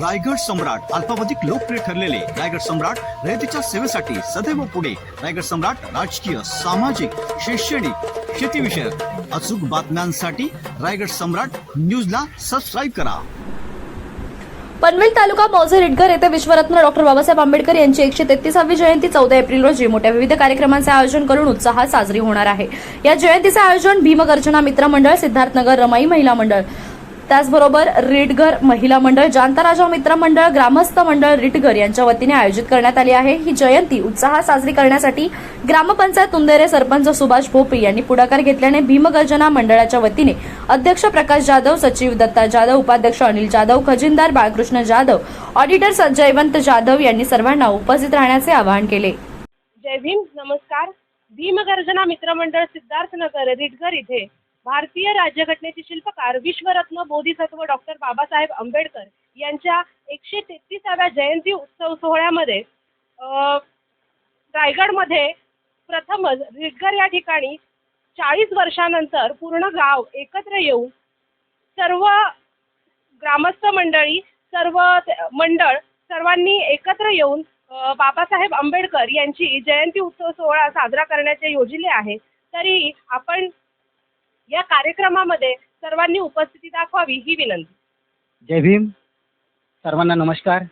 रायगड सम्राट अल्पावधिक लोकप्रिय ठरलेले रायगड सम्राट रयतेच्या सेवेसाठी सदैव पुढे. रायगड सम्राट राजकीय सामाजिक शैक्षणिक शेतीविषयक अचूक बातम्यांसाठी रायगड सम्राट न्यूजला सबस्क्राईब करा. पनवेल तालुका मौजे रिटकर येथे विश्वरत्न डॉक्टर बाबासाहेब आंबेडकर यांची एकशे तेहतीसावी जयंती चौदा एप्रिल रोजी मोठ्या विविध कार्यक्रमांचे आयोजन करून उत्साहात साजरी होणार आहे. या जयंतीचे आयोजन भीमगर्जना मित्र मंडळ सिद्धार्थनगर रमाई महिला मंडळ त्याचबरोबर रिटगर महिला मंडळ जांताराजा मित्र मंडळ ग्रामस्थ मंडळ रिटगर यांच्या वतीने आयोजित करण्यात आली आहे. ही जयंती उत्साहात साजरी करण्यासाठी ग्रामपंचायत तुंदेरे सरपंच सुभाष भोपी यांनी पुढाकार घेतल्याने भीमगर्जना मंडळाच्या वतीने अध्यक्ष प्रकाश जाधव सचिव दत्ता जाधव उपाध्यक्ष अनिल जाधव खजिनदार बाळकृष्ण जाधव ऑडिटर जयवंत जाधव यांनी सर्वांना उपस्थित राहण्याचे आवाहन केले. जय भीम. नमस्कार. भीमगर्जना मित्रमंडळ सिद्धार्थनगर रिटगर इथे. भारतीय राज्यघटनेचे शिल्पकार विश्वरत्न बोधिसत्व डॉक्टर बाबासाहेब आंबेडकर यांच्या एकशे तेहतीसाव्या जयंती उत्सव सोहळ्यामध्ये रायगडमध्ये प्रथमच रिटगर या ठिकाणी चाळीस वर्षानंतर पूर्ण गाव एकत्र येऊन सर्व ग्रामस्थ मंडळी सर्व ते- मंडळ सर्वांनी एकत्र येऊन बाबासाहेब आंबेडकर यांची जयंती उत्सव सोहळा साजरा करण्याचे योजिले आहे. तरी आपण या कार्यक्रमामध्ये सर्वांनी उपस्थिती दाखवावी ही विनंती. जय भीम. सर्वांना नमस्कार.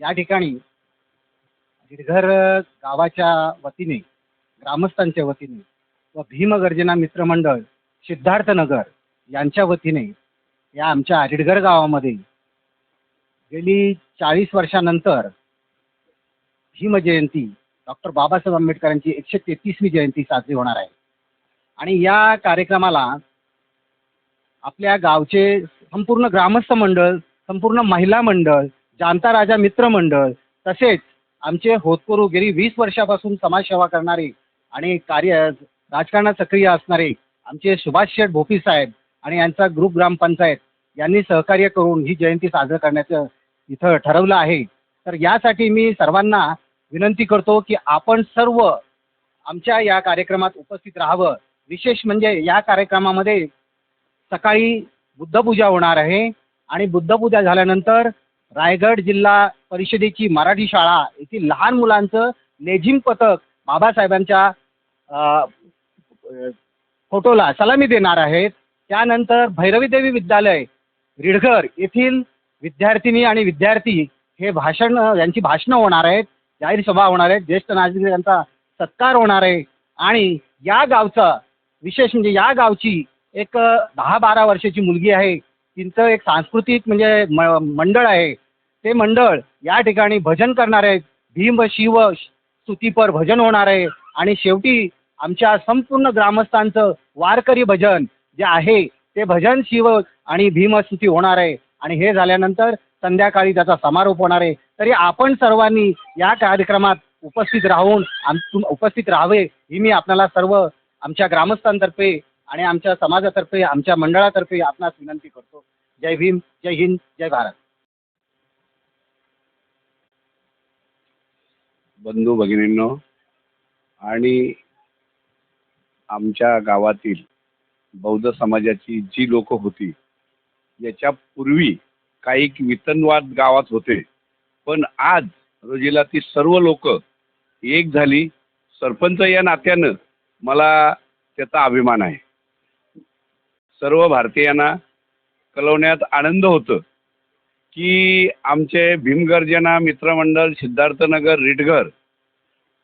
या ठिकाणी गिरघर गावाच्या वतीने ग्रामस्थांच्या वतीने व भीमगर्जना मित्रमंडळ सिद्धार्थनगर यांच्या वतीने या आमच्या आरिडगर गावामध्ये गेली चाळीस वर्षानंतर भीमजयंती डॉक्टर बाबासाहेब आंबेडकरांची एकशे तेहतीसवी जयंती साजरी होणार आहे. आणि या कार्यक्रमाला आपल्या गावचे संपूर्ण ग्रामस्थ मंडळ संपूर्ण महिला मंडळ जाणता राजा मित्र मंडळ तसेच आमचे होतकरू गेली वीस वर्षापासून समाजसेवा करणारे आणि कार्य राजकारणात सक्रिय असणारे आमचे सुभाष शेठ भोपी साहेब आणि यांचा ग्रुप ग्रामपंचायत यांनी सहकार्य करून ही जयंती साजरं करण्याचं इथं ठरवलं आहे. तर यासाठी मी सर्वांना विनंती करतो की आपण सर्व आमच्या या कार्यक्रमात उपस्थित राहावं. विशेष म्हणजे या कार्यक्रमामध्ये सकाळी बुद्धपूजा होणार आहे आणि बुद्धपूजा झाल्यानंतर रायगड जिल्हा परिषदेची मराठी शाळा येथील लहान मुलांचं लेझिम पथक बाबासाहेबांच्या फोटोला सलामी देणार आहेत. त्यानंतर भैरवीदेवी विद्यालय रिडघर येथील विद्यार्थिनी आणि विद्यार्थी हे भाषण यांची भाषणं होणार आहेत. जाहीर सभा होणार आहेत. ज्येष्ठ नागरिकांचा सत्कार होणार आहे. आणि या गावचा विशेष म्हणजे या गावची एक दहा बारा वर्षाची मुलगी आहे. तिचं एक सांस्कृतिक म्हणजे म मंडळ आहे. ते मंडळ या ठिकाणी भजन करणार आहेत. भीम शिव स्तुतीपर भजन होणार आहे. आणि शेवटी आमच्या संपूर्ण ग्रामस्थांचं वारकरी भजन जे आहे ते भजन शिव आणि भीमस्तुती होणार आहे. आणि हे झाल्यानंतर संध्याकाळी त्याचा समारोप होणार आहे. तरी आपण सर्वांनी या कार्यक्रमात उपस्थित राहून आम तुम- उपस्थित राहावे ही मी आपल्याला सर्व आमच्या ग्रामस्थांतर्फे आणि आमच्या समाजातर्फे आमच्या मंडळातर्फे आपणास विनंती करतो. जय भीम जय हिंद जय भारत. बंधू भगिनींनो आणि आमच्या गावातील बौद्ध समाजाची जी लोक होती याच्या पूर्वी काही वितनवाद गावात होते. पण आज रोजीला ती सर्व लोक एक झाली. सरपंच या नात्यानं मला त्याचा अभिमान आहे. सर्व भारतीयांना कळवण्यात आनंद होतं की आमचे भीमगर्जना मित्रमंडळ सिद्धार्थनगर रिटघर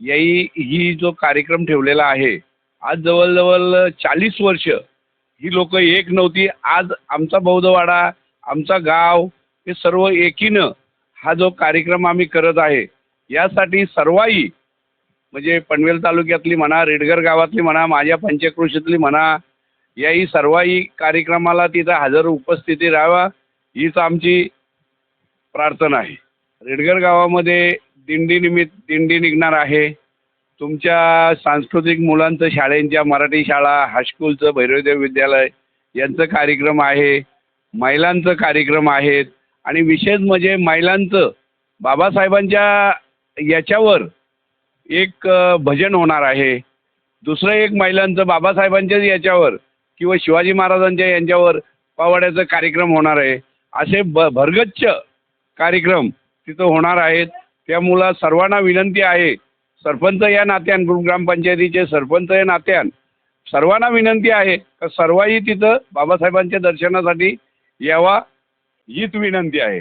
याही ही जो कार्यक्रम ठेवलेला आहे आज जवळजवळ चाळीस वर्ष ही लोक एक नव्हती. आज आमचा बौद्धवाडा आमचा गाव हे सर्व एकीनं हा जो कार्यक्रम आम्ही करत आहे यासाठी सर्वाई म्हणजे पनवेल तालुक्यातली म्हणा रेडगर गावातली म्हणा माझ्या पंचक्रोशीतली म्हणा याही सर्वही कार्यक्रमाला तिथं हजर उपस्थिती राहावा हीच आमची प्रार्थना आहे. रेडगर गावामध्ये दिंडी निमित्त दिंडी निघणार आहे. तुमच्या सांस्कृतिक मुलांचं शाळेंच्या मराठी शाळा हायस्कूलचं भैरवदेव विद्यालय यांचं कार्यक्रम आहे. महिलांचं कार्यक्रम आहेत. आणि विशेष म्हणजे महिलांचं बाबासाहेबांच्या याच्यावर एक भजन होणार आहे. दुसरं एक महिलांचं बाबासाहेबांच्याच याच्यावर किंवा शिवाजी महाराजांच्या यांच्यावर पावाड्याचा कार्यक्रम होणार आहे. असे ब भरगच्च कार्यक्रम तिथं होणार आहेत. त्यामुळं सर्वांना विनंती आहे. सरपंच या नात्यान ग्रामपंचायतीचे सरपंच या नात्यान सर्वांना विनंती आहे का सर्वही तिथं बाबासाहेबांच्या दर्शनासाठी यावा हीच विनंती आहे.